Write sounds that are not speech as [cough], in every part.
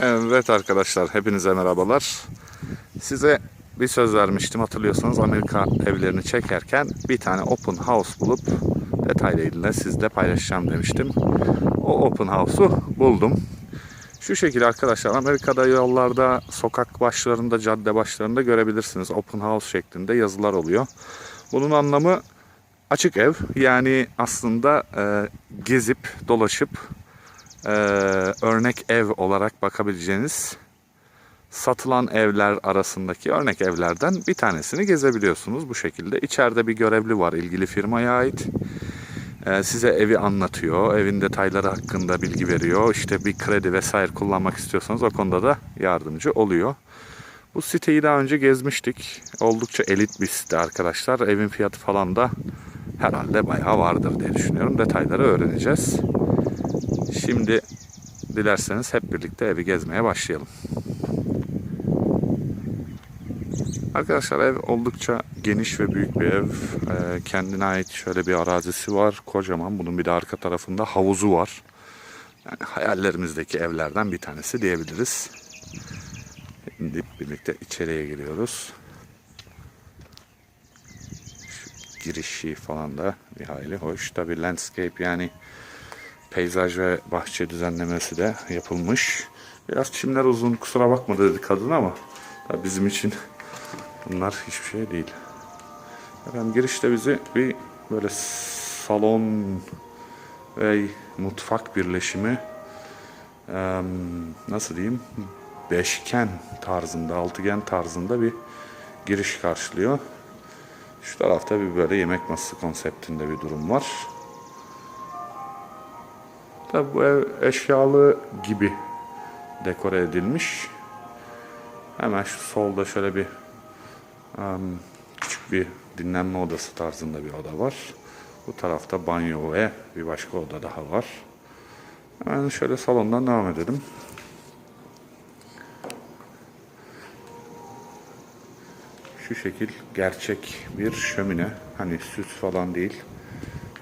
Evet arkadaşlar hepinize merhabalar. Size bir söz vermiştim hatırlıyorsanız Amerika evlerini çekerken bir tane open house bulup detaylarıyla sizle paylaşacağım demiştim. O open house'u buldum. Şu şekilde arkadaşlar Amerika'da yollarda, sokak başlarında, cadde başlarında görebilirsiniz. Open house şeklinde yazılar oluyor. Bunun anlamı açık ev. Yani aslında e, gezip dolaşıp e, örnek ev olarak bakabileceğiniz satılan evler arasındaki örnek evlerden bir tanesini gezebiliyorsunuz bu şekilde. İçeride bir görevli var ilgili firmaya ait. Ee, size evi anlatıyor, evin detayları hakkında bilgi veriyor. İşte bir kredi vesaire kullanmak istiyorsanız o konuda da yardımcı oluyor. Bu siteyi daha önce gezmiştik. Oldukça elit bir site arkadaşlar. Evin fiyatı falan da herhalde bayağı vardır diye düşünüyorum. Detayları öğreneceğiz. Şimdi dilerseniz hep birlikte evi gezmeye başlayalım. Arkadaşlar ev oldukça geniş ve büyük bir ev. Ee, kendine ait şöyle bir arazisi var. Kocaman. Bunun bir de arka tarafında havuzu var. Yani hayallerimizdeki evlerden bir tanesi diyebiliriz. Şimdi birlikte içeriye giriyoruz. Şu girişi falan da bir hayli hoş. Tabi landscape yani peyzaj ve bahçe düzenlemesi de yapılmış. Biraz çimler uzun kusura bakma dedi kadın ama bizim için bunlar hiçbir şey değil. Efendim girişte bizi bir böyle salon ve mutfak birleşimi nasıl diyeyim beşgen tarzında altıgen tarzında bir giriş karşılıyor. Şu tarafta bir böyle yemek masası konseptinde bir durum var. Tabi bu ev eşyalı gibi dekore edilmiş. Hemen şu solda şöyle bir em, küçük bir dinlenme odası tarzında bir oda var. Bu tarafta banyo ve bir başka oda daha var. Hemen şöyle salondan devam edelim. Şu şekil gerçek bir şömine. Hani süs falan değil.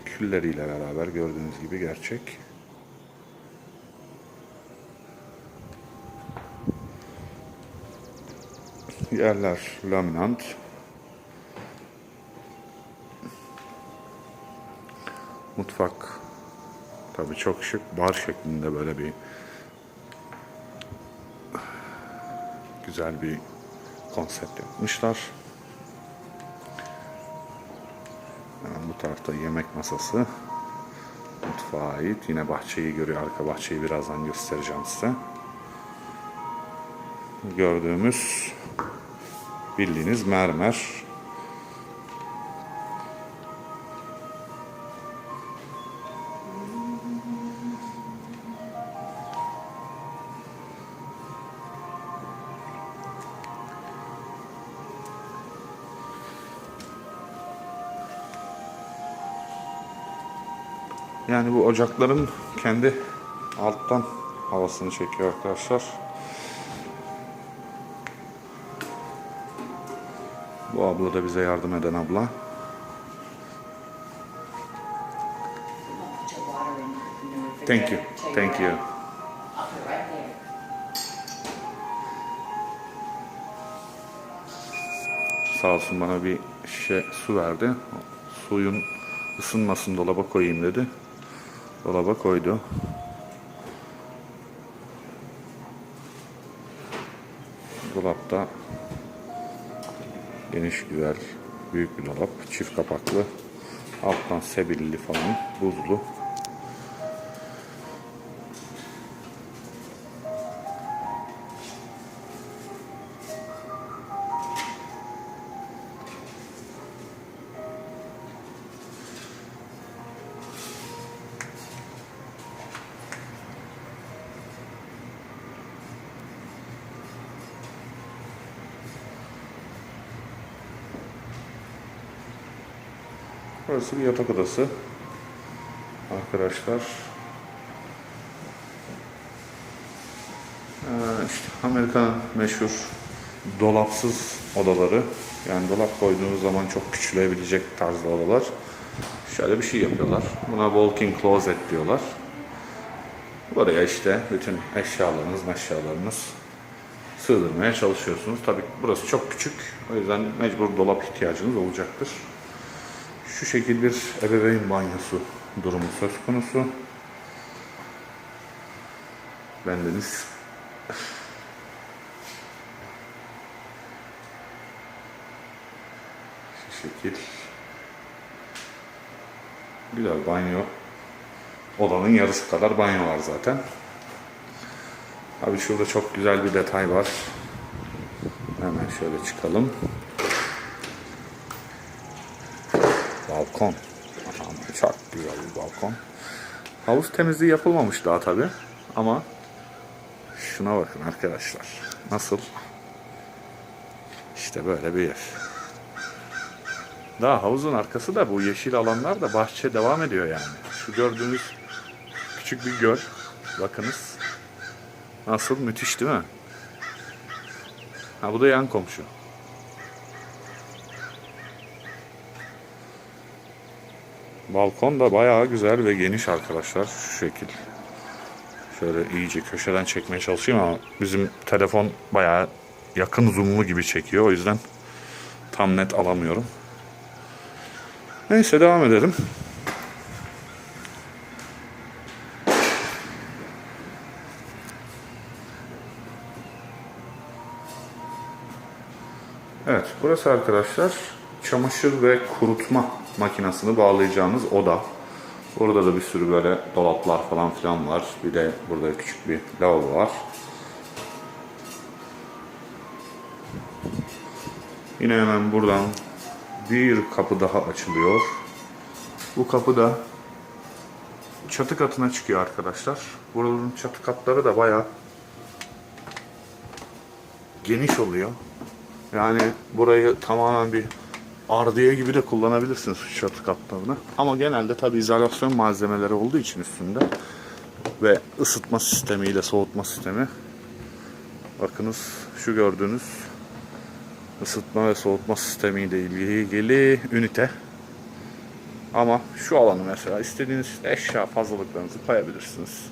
Külleriyle beraber gördüğünüz gibi gerçek. Yerler laminant. Mutfak tabii çok şık bar şeklinde böyle bir güzel bir konsept yapmışlar. Hemen bu tarafta yemek masası. Mutfağa ait. Yine bahçeyi görüyor. Arka bahçeyi birazdan göstereceğim size. Gördüğümüz bildiğiniz mermer. Yani bu ocakların kendi alttan havasını çekiyor arkadaşlar. Abla da bize yardım eden abla. Thank you. Thank you. Sağ olsun bana bir şişe su verdi. Suyun ısınmasın dolaba koyayım dedi. Dolaba koydu. Dolapta geniş güzel büyük bir dolap. Çift kapaklı. Alttan sebilli falan buzlu. Burası bir yatak odası. Arkadaşlar. Ee, işte Amerika'nın meşhur dolapsız odaları. Yani dolap koyduğunuz zaman çok küçülebilecek tarzda odalar. Şöyle bir şey yapıyorlar. Buna walk-in closet diyorlar. Buraya işte bütün eşyalarınız, eşyalarınız sığdırmaya çalışıyorsunuz. Tabii burası çok küçük. O yüzden mecbur dolap ihtiyacınız olacaktır. Şu şekil bir ebeveyn banyosu durumu söz konusu. Bendeniz şu şekil güzel banyo. Odanın yarısı kadar banyo var zaten. Abi şurada çok güzel bir detay var. Hemen şöyle çıkalım. Balkon. Çok güzel bir balkon. Havuz temizliği yapılmamış daha tabi. Ama şuna bakın arkadaşlar. Nasıl? İşte böyle bir yer. Daha havuzun arkası da bu yeşil alanlar da bahçe devam ediyor yani. Şu gördüğünüz küçük bir göl. Bakınız. Nasıl müthiş değil mi? Ha bu da yan komşu. Balkon da bayağı güzel ve geniş arkadaşlar. Şu şekil. Şöyle iyice köşeden çekmeye çalışayım ama bizim telefon bayağı yakın zoomlu gibi çekiyor. O yüzden tam net alamıyorum. Neyse devam edelim. Evet, burası arkadaşlar çamaşır ve kurutma makinesini bağlayacağınız oda. Burada da bir sürü böyle dolaplar falan filan var. Bir de burada küçük bir lavabo var. Yine hemen buradan bir kapı daha açılıyor. Bu kapı da çatı katına çıkıyor arkadaşlar. Buranın çatı katları da bayağı geniş oluyor. Yani burayı tamamen bir ardiye gibi de kullanabilirsiniz şu çatı katlarını. Ama genelde tabi izolasyon malzemeleri olduğu için üstünde ve ısıtma sistemiyle soğutma sistemi. Bakınız şu gördüğünüz ısıtma ve soğutma sistemiyle ilgili ünite. Ama şu alanı mesela istediğiniz eşya fazlalıklarınızı koyabilirsiniz.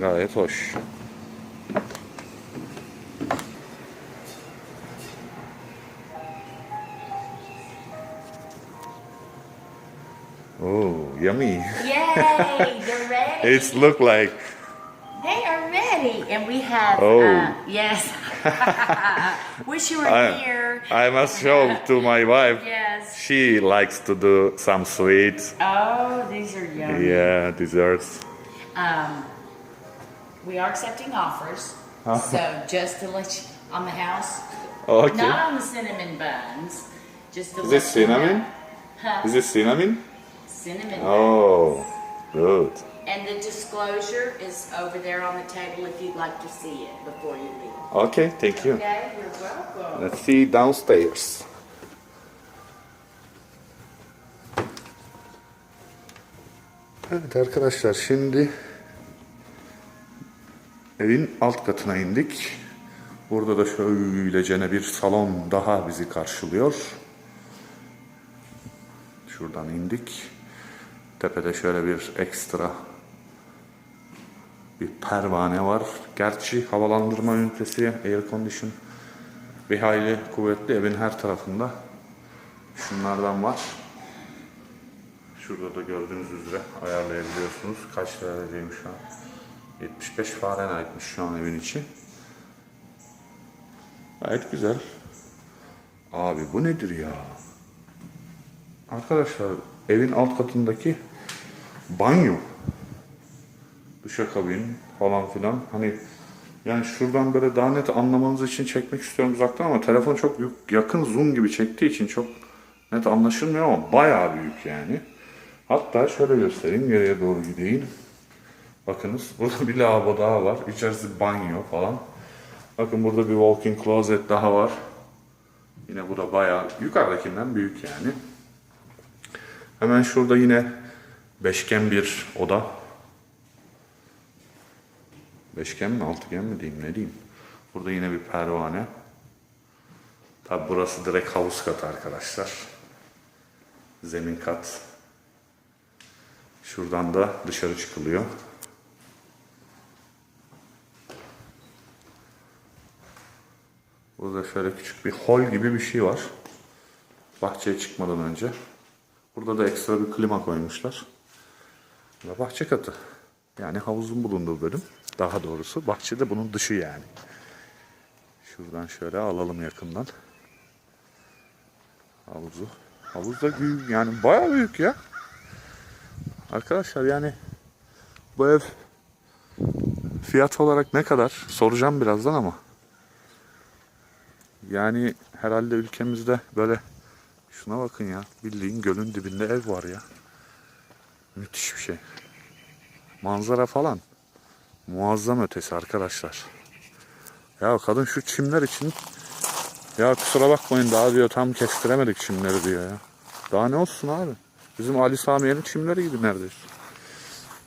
Gayet hoş. Yummy. Yay, [laughs] they're ready. It's look like They are ready. And we have, Oh. uh, yes. [laughs] Wish you were I, here. I must show to my wife. Yes. She likes to do some sweets. Oh, these are yummy. Yeah, desserts. Um, we are accepting offers. Uh-huh. So just to let you, on the house, Okay. not on the cinnamon buns, just to Is this cinnamon? Huh? Is this cinnamon? Cinnamon buns. Oh, good. And the disclosure is over there on the table if you'd like to see it before you leave. Okay, thank you. Okay, you're welcome. Let's see downstairs. Evet arkadaşlar şimdi evin alt katına indik. Burada da şöylecene bir salon daha bizi karşılıyor. Şuradan indik. Tepede şöyle bir ekstra bir pervane var. Gerçi havalandırma ünitesi, air condition bir hayli kuvvetli evin her tarafında. Şunlardan var. Şurada da gördüğünüz üzere ayarlayabiliyorsunuz. Kaç dereceymiş şu an? 75 Fahrenheit'miş şu an evin içi. Gayet güzel. Abi bu nedir ya? Arkadaşlar evin alt katındaki banyo. Duşakabin falan filan. Hani yani şuradan böyle daha net anlamanız için çekmek istiyorum uzaktan ama telefon çok yuk- yakın zoom gibi çektiği için çok net anlaşılmıyor ama bayağı büyük yani. Hatta şöyle göstereyim geriye doğru gideyim. Bakınız [laughs] burada bir lavabo daha var. İçerisi banyo falan. Bakın burada bir walk-in closet daha var. Yine bu da bayağı yukarıdakinden büyük yani. Hemen şurada yine beşgen bir oda. Beşgen mi altıgen mi diyeyim ne diyeyim. Burada yine bir pervane. Tabi burası direkt havuz katı arkadaşlar. Zemin kat. Şuradan da dışarı çıkılıyor. Burada şöyle küçük bir hol gibi bir şey var. Bahçeye çıkmadan önce. Burada da ekstra bir klima koymuşlar. Ve bahçe katı. Yani havuzun bulunduğu bölüm. Daha doğrusu bahçede bunun dışı yani. Şuradan şöyle alalım yakından. Havuzu. Havuz da büyük yani bayağı büyük ya. Arkadaşlar yani bu ev fiyat olarak ne kadar soracağım birazdan ama yani herhalde ülkemizde böyle şuna bakın ya bildiğin gölün dibinde ev var ya. Müthiş bir şey. Manzara falan muazzam ötesi arkadaşlar. Ya kadın şu çimler için ya kusura bakmayın daha diyor tam kestiremedik çimleri diyor ya. Daha ne olsun abi? Bizim Ali Samiye'nin çimleri gibi neredeyse.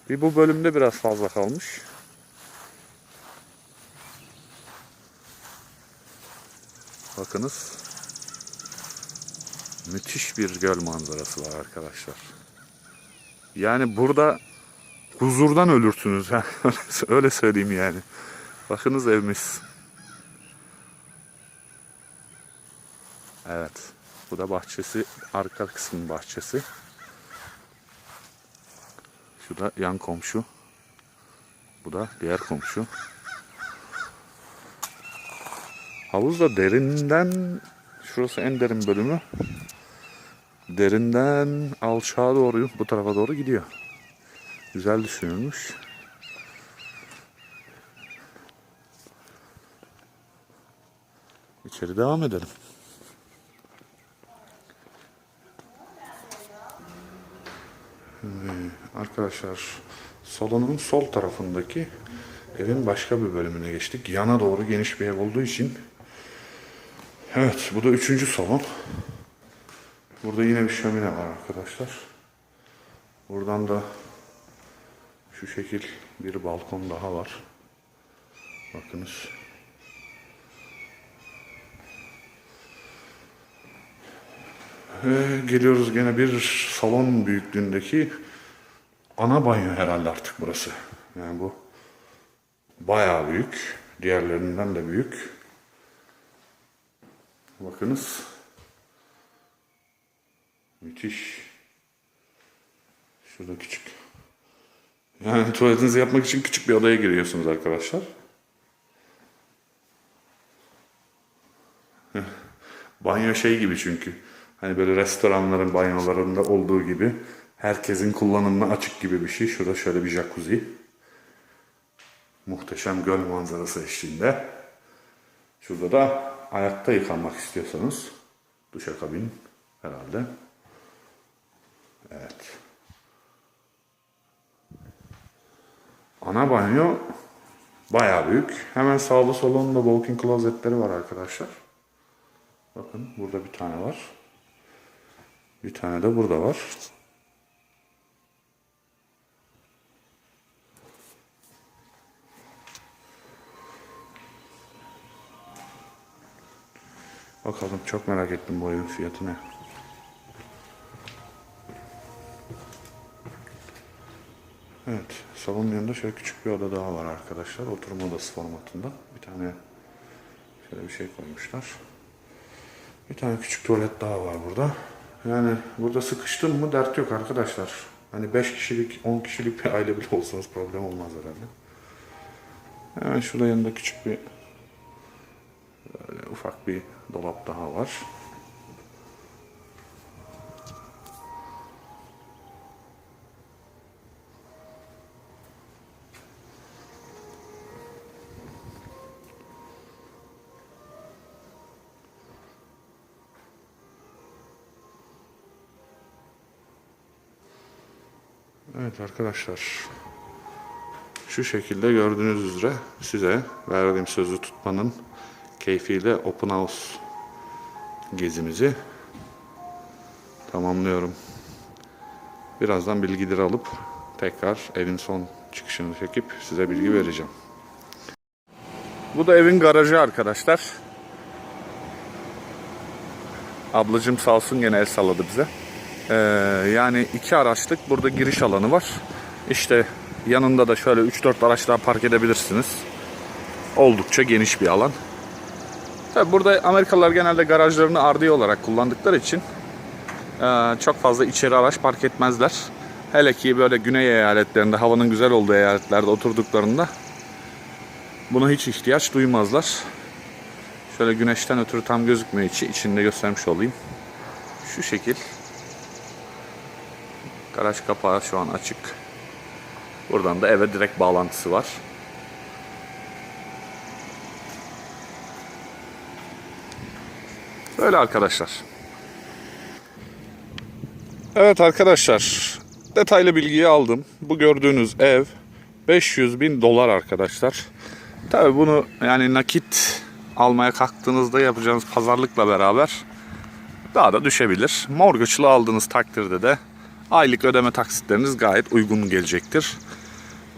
Bir bu bölümde biraz fazla kalmış. Bakınız. Müthiş bir göl manzarası var arkadaşlar. Yani burada huzurdan ölürsünüz. [laughs] Öyle söyleyeyim yani. Bakınız evimiz. Evet. Bu da bahçesi. Arka kısmın bahçesi. Şu da yan komşu. Bu da diğer komşu. Havuz da derinden şurası en derin bölümü. Derinden alçağa doğru bu tarafa doğru gidiyor. Güzel düşünülmüş. İçeri devam edelim. Arkadaşlar salonun sol tarafındaki evin başka bir bölümüne geçtik. Yana doğru geniş bir ev olduğu için. Evet bu da üçüncü salon. Burada yine bir şömine var arkadaşlar. Buradan da şu şekil bir balkon daha var. Bakınız. Ve geliyoruz gene bir salon büyüklüğündeki ana banyo herhalde artık burası. Yani bu bayağı büyük. Diğerlerinden de büyük. Bakınız. Müthiş. Şurada küçük. Yani tuvaletinizi yapmak için küçük bir odaya giriyorsunuz arkadaşlar. Banyo şey gibi çünkü. Hani böyle restoranların banyolarında olduğu gibi herkesin kullanımına açık gibi bir şey. Şurada şöyle bir jacuzzi. Muhteşem göl manzarası eşliğinde. Şurada da ayakta yıkanmak istiyorsanız duşakabin herhalde. Evet. Ana banyo bayağı büyük. Hemen sağlı solunda walk-in closetleri var arkadaşlar. Bakın burada bir tane var. Bir tane de burada var. Bakalım çok merak ettim bu evin fiyatını. Evet, salonun yanında şöyle küçük bir oda daha var arkadaşlar. Oturma odası formatında. Bir tane şöyle bir şey koymuşlar. Bir tane küçük tuvalet daha var burada. Yani burada sıkıştın mı dert yok arkadaşlar. Hani 5 kişilik, 10 kişilik bir aile bile olsanız problem olmaz herhalde. Hemen şurada yanında küçük bir ufak bir dolap daha var. Evet arkadaşlar. Şu şekilde gördüğünüz üzere size verdiğim sözü tutmanın keyfiyle Open House gezimizi tamamlıyorum. Birazdan bilgileri alıp tekrar evin son çıkışını çekip size bilgi vereceğim. Bu da evin garajı arkadaşlar. Ablacım sağ olsun gene el salladı bize. Ee, yani iki araçlık burada giriş alanı var. İşte yanında da şöyle 3-4 araç daha park edebilirsiniz. Oldukça geniş bir alan. Tabi burada Amerikalılar genelde garajlarını ardiye olarak kullandıkları için ee, çok fazla içeri araç park etmezler. Hele ki böyle güney eyaletlerinde havanın güzel olduğu eyaletlerde oturduklarında buna hiç ihtiyaç duymazlar. Şöyle güneşten ötürü tam gözükmüyor içi. içinde göstermiş olayım. Şu şekil. Garaj kapağı şu an açık. Buradan da eve direkt bağlantısı var. Böyle arkadaşlar. Evet arkadaşlar. Detaylı bilgiyi aldım. Bu gördüğünüz ev 500 bin dolar arkadaşlar. Tabi bunu yani nakit almaya kalktığınızda yapacağınız pazarlıkla beraber daha da düşebilir. Mortgage'lı aldığınız takdirde de aylık ödeme taksitleriniz gayet uygun gelecektir.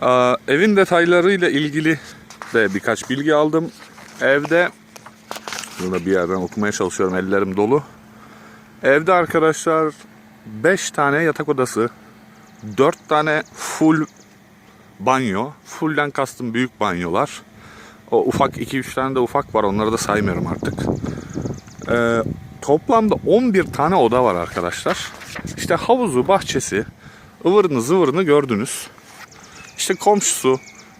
Ee, evin detaylarıyla ilgili de birkaç bilgi aldım. Evde burada bir yerden okumaya çalışıyorum ellerim dolu. Evde arkadaşlar 5 tane yatak odası, 4 tane full banyo. Full'den kastım büyük banyolar. O ufak 2-3 tane de ufak var. Onları da saymıyorum artık. Ee, toplamda 11 tane oda var arkadaşlar. İşte havuzu, bahçesi, ıvırını zıvırını gördünüz. İşte komşusu,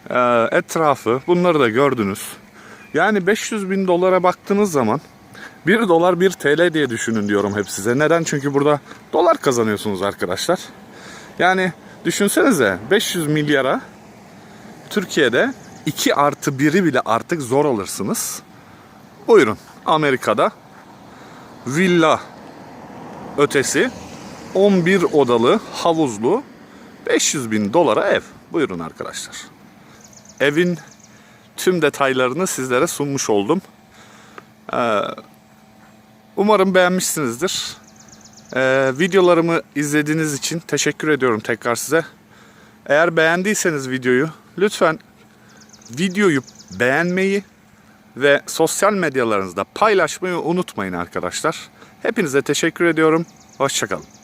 e, etrafı bunları da gördünüz. Yani 500 bin dolara baktığınız zaman 1 dolar 1 TL diye düşünün diyorum hep size. Neden? Çünkü burada dolar kazanıyorsunuz arkadaşlar. Yani düşünsenize 500 milyara Türkiye'de 2 artı 1'i bile artık zor alırsınız. Buyurun Amerika'da villa ötesi 11 odalı havuzlu 500 bin dolara ev. Buyurun arkadaşlar. Evin tüm detaylarını sizlere sunmuş oldum. Ee, umarım beğenmişsinizdir. Ee, videolarımı izlediğiniz için teşekkür ediyorum tekrar size. Eğer beğendiyseniz videoyu lütfen videoyu beğenmeyi ve sosyal medyalarınızda paylaşmayı unutmayın arkadaşlar. Hepinize teşekkür ediyorum. Hoşçakalın.